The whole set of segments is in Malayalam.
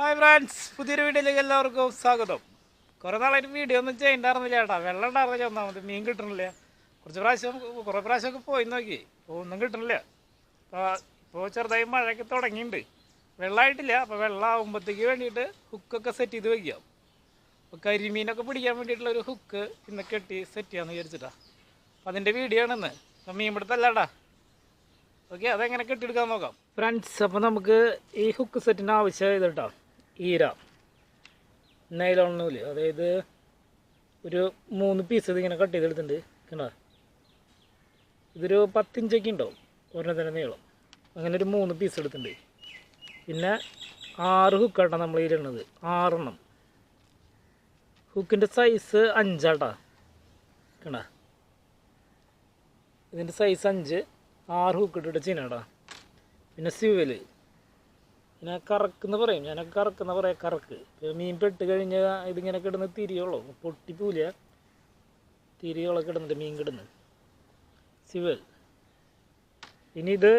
ഹായ് ഫ്രണ്ട്സ് പുതിയൊരു വീഡിയോയിലേക്ക് എല്ലാവർക്കും സ്വാഗതം. കുറേ നാളായിട്ട് വീഡിയോ ഒന്നും ചെയ്യണ്ടായിരുന്നില്ല ചേട്ടാ. വെള്ളം ഉണ്ടായിരുന്നില്ല ഒന്നാമത് മീൻ കിട്ടണില്ല. കുറച്ച് പ്രാവശ്യം കുറേ പ്രാവശ്യമൊക്കെ പോയി നോക്കി. ഒന്നും കിട്ടണില്ല. അപ്പോൾ ഇപ്പോൾ ചെറുതായി മഴയൊക്കെ തുടങ്ങിയിട്ടുണ്ട് വെള്ളമായിട്ടില്ല അപ്പോൾ വെള്ളം ആകുമ്പോഴത്തേക്ക് വേണ്ടിയിട്ട് ഹുക്കൊക്കെ സെറ്റ് ചെയ്ത് വയ്ക്കാം അപ്പോൾ കരിമീനൊക്കെ പിടിക്കാൻ വേണ്ടിയിട്ടുള്ള ഒരു ഹുക്ക് ഇന്ന് കെട്ടി സെറ്റ് ചെയ്യാമെന്ന് വിചാരിച്ചിട്ടാ. അപ്പോൾ അതിന്റെ വീഡിയോ ആണെന്ന്. അപ്പോൾ മീൻ പിടുത്തല്ലാടാ ഓക്കെ അതെങ്ങനെ കെട്ടിയെടുക്കാൻ നോക്കാം. ഫ്രണ്ട്സ് അപ്പോൾ നമുക്ക് ഈ ഹുക്ക് സെറ്റിന് ആവശ്യം കേട്ടോ. ഈര. നൈലോൺ നൂൽ അതായത് ഒരു മൂന്ന് പീസ് ഇതിങ്ങനെ കട്ട് ചെയ്തെടുത്തിട്ടുണ്ട് കണ്ടോ? ഇതൊരു പത്തിഞ്ചൊക്കെ ഉണ്ടാവും ഒരെണ്ണത്തിന്റെ നീളം. അങ്ങനെ ഒരു മൂന്ന് പീസ് എടുത്തിട്ടുണ്ട്. പിന്നെ ആറ് ഹുക്കാട്ടാണ് നമ്മൾ ഇതിലിടുന്നത് ആറെണ്ണം. ഹുക്കിന്റെ സൈസ് അഞ്ചാട്ടാ കണ്ട? ഇതിന്റെ സൈസ് അഞ്ച് ആറ് ഹുക്ക് ഇട്ടിട്ട് ചീനടാ പിന്നെ സ്യൂവൽ പിന്നെ കറക്കെന്ന് പറയും. ഞാനൊക്കെ കറക്കെന്ന് പറയാം കറക്ക്. മീൻ പെട്ട് കഴിഞ്ഞാൽ ഇതിങ്ങനെ കിടന്ന് തിരിയുള്ളൂ. പൊട്ടിപ്പൂല തിരിയോളൊക്കെ കിടന്നിട്ട് മീൻ കിടന്ന്. സിവൽ. ഇനി ഇത്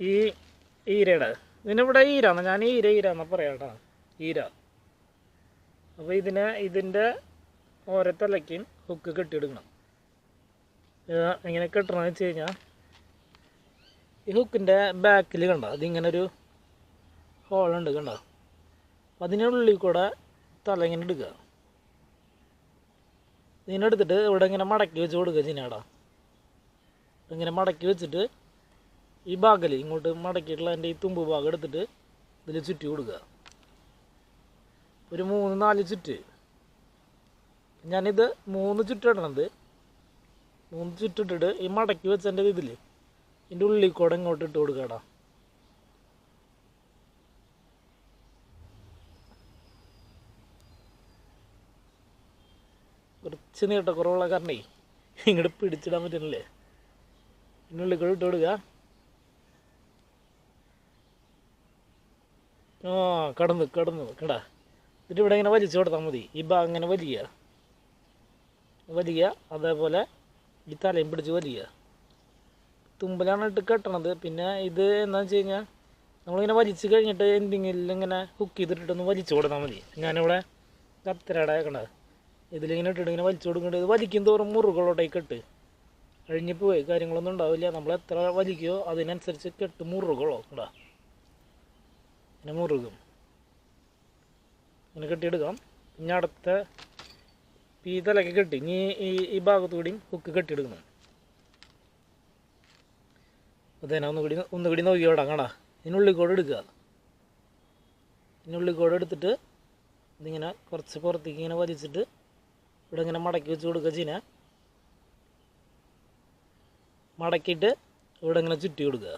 ഈ ഈരയുടെ. ഇതിനിവിടെ ഈരാന്ന്. ഞാൻ ഈര ഈരാന്ന് പറയാം കേട്ടോ. ഈര. അപ്പോൾ ഇതിനെ ഇതിന്റെ ഓരോ തലയ്ക്കും ഹുക്ക് കെട്ടിയെടുക്കണം. ഇങ്ങനെ കെട്ടണമെന്ന് വെച്ച് കഴിഞ്ഞാൽ ഈ ഹുക്കിന്റെ ബാക്കിൽ കണ്ട? അതിങ്ങനെ ഒരു ഹോളുണ്ട് കണ്ട? അതിനുള്ളിൽ കൂടെ തല ഇങ്ങനെ എടുക്കുക ഇതിനെടുത്തിട്ട് ഇവിടെ ഇങ്ങനെ മടക്കി വെച്ച് കൊടുക്കുക ചിനാടാ ഇങ്ങനെ മടക്കി വെച്ചിട്ട് ഈ ഭാഗത്തിൽ ഇങ്ങോട്ട് മടക്കിയിട്ടുള്ള എന്റെ ഈ തുമ്പ് ഭാഗം എടുത്തിട്ട് ഇതിൽ ചുറ്റി കൊടുക്കുക. ഒരു മൂന്ന് നാല് ചുറ്റ്. ഞാനിത് മൂന്ന് ചുറ്റിടണത് മൂന്ന് ചുറ്റിട്ടിട്ട് ഈ മടക്കി വെച്ചതിന്റെ ഇതിൽ ഇതിന്റെ ഉള്ളിൽ കൂടെ ഇങ്ങോട്ട് ഇട്ട് കൊടുക്കാടാ. കുറച്ച് നീട്ട കുറവുള്ള കാരണേ ഇങ്ങോട്ട് പിടിച്ചിടാൻ പറ്റുന്നില്ലേ ഇതിന്റെ ഉള്ളിൽ കൂടെ ഇട്ട് കൊടുക്കുക ആ കടന്നു കടന്നു കേടാ. എന്നിട്ട് ഇവിടെ ഇങ്ങനെ വലിച്ചു കൊടുത്താൽ മതി. ഈ ഭാഗം ഇങ്ങനെ വലിയ. വലിയ അതേപോലെ ഈ തലയും പിടിച്ച് വലിയ. തുമ്പലാണ് ഇട്ട് കെട്ടണത്. പിന്നെ ഇത് എന്താണെന്ന് വെച്ച് കഴിഞ്ഞാൽ നമ്മളിങ്ങനെ വലിച്ച് കഴിഞ്ഞിട്ട് എന്തെങ്കിലും ഇങ്ങനെ ഹുക്ക് ചെയ്തിട്ടിട്ടൊന്ന് വലിച്ചു കൊടുത്താൽ മതി. ഞാനിവിടെ കത്തരയുടെ വെക്കണത് ഇതിലിങ്ങനെ ഇട്ടിട്ട് ഇങ്ങനെ വലിച്ചു കൊടുക്കേണ്ടത് ഇത് വലിക്കും തോറും മുറുകളോട്ടേക്ക് കെട്ട്. കഴിഞ്ഞ് പോയി. കാര്യങ്ങളൊന്നും ഉണ്ടാവില്ല. നമ്മൾ എത്ര വലിക്കുകയോ അതിനനുസരിച്ച് കെട്ട് മുറുകളോ കണ്ടാ? ഇങ്ങനെ മുറുകും. ഇങ്ങനെ കെട്ടിയെടുക്കാം. പിന്നെ അടുത്ത ഈ തലയ്ക്ക് കെട്ടി. ഇനി ഈ ഈ ഭാഗത്തുകൂടിയും ഹുക്ക് കെട്ടിയെടുക്കണം. അതന്നെ ഒന്നുകൂടി ഒന്നുകൂടി നോക്കിയോടാ കാണാ. ഇതിനുള്ളിൽ കൂടെ എടുക്കുക. ഇതിനുള്ളിൽ കൂടെ എടുത്തിട്ട് ഇതിങ്ങനെ കുറച്ച് പുറത്തേക്ക് ഇങ്ങനെ വലിച്ചിട്ട് ഇവിടെ ഇങ്ങനെ മടക്കി വെച്ച് കൊടുക്കുക ചീന മടക്കിയിട്ട് ഇവിടെ ഇങ്ങനെ ചുറ്റി കൊടുക്കുക.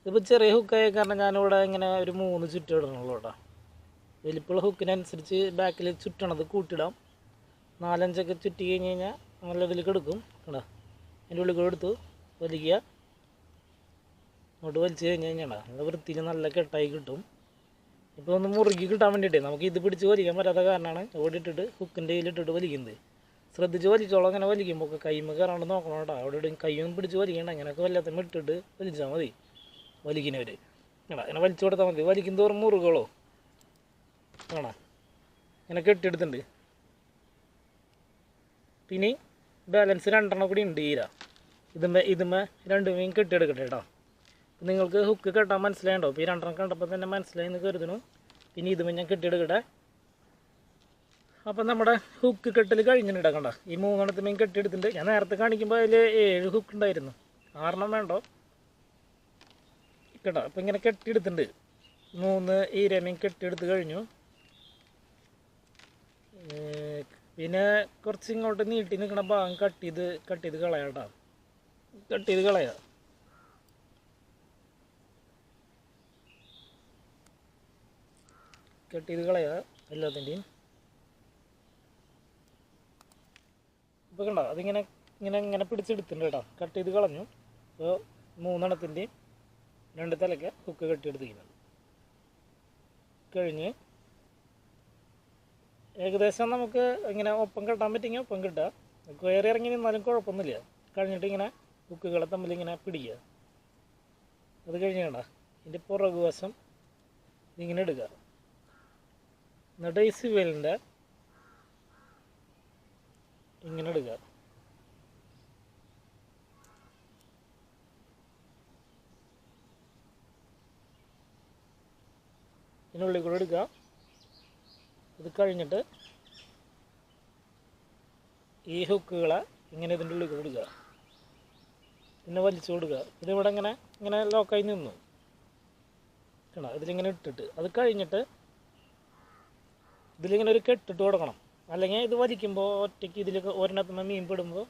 ഇതിപ്പോൾ ചെറിയ ഹുക്കായ കാരണം ഞാനിവിടെ ഇങ്ങനെ ഒരു മൂന്ന് ചുറ്റി ഇടണുള്ളൂ കേട്ടോ. വലിപ്പുള്ള ഹുക്കിനനുസരിച്ച് ബാക്കിൽ ചുറ്റണത് കൂട്ടിടാം. നാലഞ്ചൊക്കെ ചുറ്റി കഴിഞ്ഞ് കഴിഞ്ഞാൽ നല്ല ഇതിലേക്ക് എടുക്കും. കേട്ടോ അതിന്റെ ഉള്ളിൽ കൂടെ എടുത്തു. വലിക്കുക. അങ്ങോട്ട് വലിച്ചു കഴിഞ്ഞ് കഴിഞ്ഞാൽ നല്ല വൃത്തിയിൽ നല്ല കെട്ടായി കിട്ടും. ഇപ്പോൾ ഒന്ന് മുറുകി കിട്ടാൻ വേണ്ടിയിട്ടേ നമുക്ക് ഇത് പിടിച്ച് വലിക്കാൻ പറ്റാത്ത കാരണമാണ് ഇവിടെ ഇട്ടിട്ട് ഹുക്കിന്റെ കയ്യിലിട്ടിട്ട് വലിക്കുന്നത്. ശ്രദ്ധിച്ച് വലിച്ചോളാം അങ്ങനെ വലിക്കുമ്പോൾ ഒക്കെ കൈമ കയറാണ്ട് നോക്കണം കേട്ടോ. അവിടെ ഇടും കൈയൊന്നും പിടിച്ച് വലിക്കണ്ട. അങ്ങനെയൊക്കെ വല്ലാത്ത ഇട്ടിട്ട് വലിച്ചാൽ മതി വലിക്കുന്നവർ കേടാ അങ്ങനെ വലിച്ചു കൊടുത്താൽ മതി. വലിക്കും തോറും മുറുകളോ കാണാം ഇങ്ങനെ കെട്ടിയെടുത്തിട്ടുണ്ട്. പിന്നെ ബാലൻസ് രണ്ടെണ്ണം കൂടി ഉണ്ട് ഈര. ഇതുമ്മേ ഇതുമ്മേ രണ്ട് മീൻ കെട്ടിയെടുക്കട്ടെ കേട്ടോ. നിങ്ങൾക്ക് ഹുക്ക് കെട്ടാൻ മനസ്സിലായിണ്ടോ? ഇപ്പോൾ ഈ രണ്ടെണ്ണം കണ്ടപ്പോൾ തന്നെ മനസ്സിലായി എന്ന് കരുതുന്നു. പിന്നെ ഇതും ഞാൻ കെട്ടിയെടുക്കട്ടെ. അപ്പം നമ്മുടെ ഹുക്ക് കെട്ടൽ കഴിഞ്ഞിട്ടുണ്ട് കണ്ട. ഈ മീൻ കെട്ടിയെടുത്തിട്ടുണ്ട്. ഞാൻ നേരത്തെ കാണിക്കുമ്പോൾ അതിൽ ഏഴ് ഹുക്ക് ഉണ്ടായിരുന്നു. ആറെണ്ണം വേണ്ടോ? കേട്ടോ അപ്പം ഇങ്ങനെ കെട്ടിയെടുത്തിട്ടുണ്ട്. മൂന്ന് ഈര മീൻ കെട്ടിയെടുത്ത് കഴിഞ്ഞു. പിന്നെ കുറച്ച് ഇങ്ങോട്ട് നീട്ടി നിൽക്കുന്ന ഭാഗം കട്ട് ചെയ്ത് കട്ട് ചെയ്ത് കളയാം കേട്ടോ. കട്ട് ചെയ്ത് കളയാം. കട്ട് ചെയ്ത് കളയുക എല്ലാത്തിന്റെയും. ഇപ്പോൾ കണ്ടോ അതിങ്ങനെ ഇങ്ങനെ ഇങ്ങനെ പിടിച്ചെടുത്തിട്ടുണ്ട് കേട്ടോ. കട്ട് ചെയ്ത് കളഞ്ഞു. അപ്പോൾ മൂന്നെണ്ണത്തിന്റെയും രണ്ട് തലയ്ക്ക് ഹുക്ക് കെട്ടിയെടുത്തിരിക്കുന്നത് കഴിഞ്ഞ് ഏകദേശം നമുക്ക് ഇങ്ങനെ ഒപ്പം കെട്ടാൻ പറ്റുമെങ്കിൽ ഒപ്പം കിട്ടുക. കയറി ഇറങ്ങി നിന്നാലും കുഴപ്പമൊന്നുമില്ല. കഴിഞ്ഞിട്ട് ഇങ്ങനെ ഹുക്കുകളെ തമ്മിൽ ഇങ്ങനെ പിടിക്കുക. അത് കഴിഞ്ഞ് കണ്ട ഇതിന്റെ പുറകുവശം ഇതിങ്ങനെ എടുക്കുക എന്നിട്ട് വേലിന്റെ ഇങ്ങനെ എടുക്കുക ഇതിനുള്ളിൽ കൂടെ എടുക്കുക ഇത് കഴിഞ്ഞിട്ട് ഈ ഹുക്കുകളെ ഇങ്ങനെ ഇതിന്റെ ഉള്ളിൽ കൂടെ എടുക്കുക പിന്നെ വലിച്ചു കൊടുക്കുക. ഇതിവിടെ ഇങ്ങനെ ഇങ്ങനെ ലോക്കായി നിന്നു. കണ്ടോ? ഇതിലിങ്ങനെ ഇട്ടിട്ട്. അത് കഴിഞ്ഞിട്ട് ഇതിലിങ്ങനെ ഒരു കെട്ടിട്ട് കൊടുക്കണം. അല്ലെങ്കിൽ ഇത് വലിക്കുമ്പോൾ ഒറ്റയ്ക്ക് ഇതിൽ ഒരെണ്ണത്തിന് മീൻ പെടുമ്പോൾ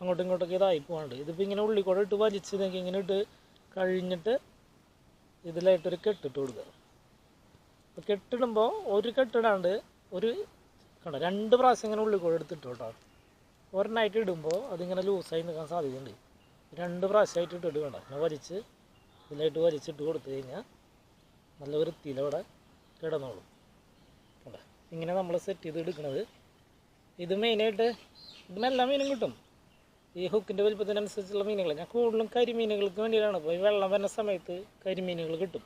അങ്ങോട്ടും ഇങ്ങോട്ടൊക്കെ ഇതായി പോകാണ്ട് ഇതിപ്പോൾ ഇങ്ങനെ ഉള്ളിൽ കൂടെ ഇട്ട് വലിച്ച് ഇതൊക്കെ ഇങ്ങനെ ഇട്ട് കഴിഞ്ഞിട്ട് ഇതിലായിട്ടൊരു കെട്ടിട്ട് കൊടുക്കുക. അപ്പോൾ കെട്ടിടുമ്പോൾ ഒരു കെട്ടിടാണ്ട് ഒരു കണ്ടോ രണ്ട് പ്രാവശ്യം ഇങ്ങനെ ഉള്ളിൽ കൂടെ എടുത്തിട്ട് കേട്ടോ ഒരെണ്ണമായിട്ട് ഇടുമ്പോൾ അതിങ്ങനെ ലൂസായി നിൽക്കാൻ സാധ്യതയുണ്ട്. രണ്ട് പ്രാവശ്യമായിട്ട് ഇട്ടിട്ട് വേണ്ട. അങ്ങനെ വലിച്ച് ഇതിലായിട്ട് വലിച്ചിട്ട് കൊടുത്തു കഴിഞ്ഞാൽ നല്ല വൃത്തിയിലവിടെ കിടന്നോളും. ഇങ്ങനെ നമ്മൾ സെറ്റ് ചെയ്ത് എടുക്കുന്നത് ഇത് മെയിനായിട്ട് ഇതിന് എല്ലാ മീനും കിട്ടും. ഈ ഹുക്കിന്റെ വലുപ്പത്തിനനുസരിച്ചുള്ള മീനുകൾ ഞാൻ കൂടുതലും കരിമീനുകൾക്ക് വേണ്ടിയിട്ടാണ്. അപ്പോൾ ഈ വെള്ളം വരുന്ന സമയത്ത് കരിമീനുകൾ കിട്ടും.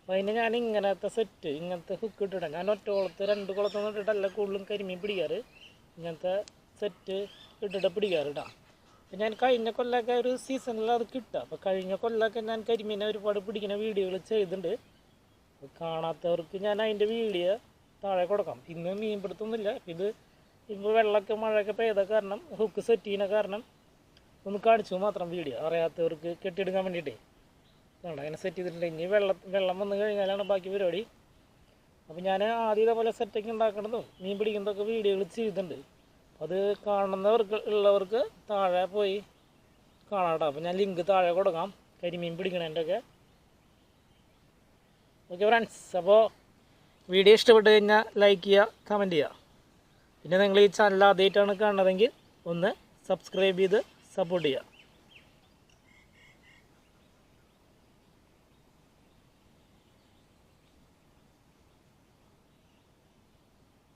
അപ്പോൾ അതിന് ഞാൻ ഇങ്ങനത്തെ സെറ്റ് ഇങ്ങനത്തെ ഹുക്ക് ഇട്ടിടാം. ഞാൻ ഒറ്റ കുളത്ത് രണ്ട് കുളത്തൊന്നും ഇട്ടിട്ടല്ല കൂടുതലും കരിമീൻ പിടിക്കാറ്. ഇങ്ങനത്തെ സെറ്റ് ഇട്ടിട്ട് പിടിക്കാറ് കേട്ടോ അപ്പം ഞാൻ കഴിഞ്ഞ കൊല്ലമൊക്കെ ഒരു സീസണിൽ അത് കിട്ടുക. അപ്പോൾ കഴിഞ്ഞ കൊല്ലമൊക്കെ ഞാൻ കരിമീനെ ഒരുപാട് പിടിക്കുന്ന വീഡിയോകൾ ചെയ്തിട്ടുണ്ട്. കാണാത്തവർക്ക് ഞാൻ അതിന്റെ വീഡിയോ താഴെ കൊടുക്കാം. ഇന്ന് മീൻ പിടുത്തൊന്നുമില്ല ഇത് ഇപ്പോൾ വെള്ളമൊക്കെ മഴയൊക്കെ പെയ്ത കാരണം ഹുക്ക് സെറ്റ് ചെയ്യുന്ന കാരണം ഒന്ന് കാണിച്ചു മാത്രം വീഡിയോ അറിയാത്തവർക്ക് കെട്ടിയെടുക്കാൻ വേണ്ടിയിട്ടേ. വേണ്ട അങ്ങനെ സെറ്റ് ചെയ്തിട്ടുണ്ട്. ഇനി വെള്ളം വെള്ളം വന്നു കഴിഞ്ഞാലാണ് ബാക്കി പരിപാടി. അപ്പോൾ ഞാൻ ആദ്യം ഇതേപോലെ സെറ്റൊക്കെ ഉണ്ടാക്കണതും മീൻ പിടിക്കുന്നതൊക്കെ വീഡിയോകൾ ചെയ്തിട്ടുണ്ട്. അത് കാണുന്നവർക്ക് ഉള്ളവർക്ക് താഴെ പോയി കാണാം അപ്പോൾ ഞാൻ ലിങ്ക് താഴെ കൊടുക്കാം. കരിമീൻ പിടിക്കണതിന്റെയൊക്കെ ഓക്കെ ഫ്രണ്ട്സ് അപ്പോൾ വീഡിയോ ഇഷ്ടപ്പെട്ട് കഴിഞ്ഞാൽ ലൈക്ക് ചെയ്യുക കമന്റ് ചെയ്യുക. പിന്നെ നിങ്ങൾ ഈ ചാനൽ ആദ്യമായിട്ടാണ് കാണുന്നതെങ്കിൽ ഒന്ന് സബ്സ്ക്രൈബ് ചെയ്ത് സപ്പോർട്ട് ചെയ്യുക.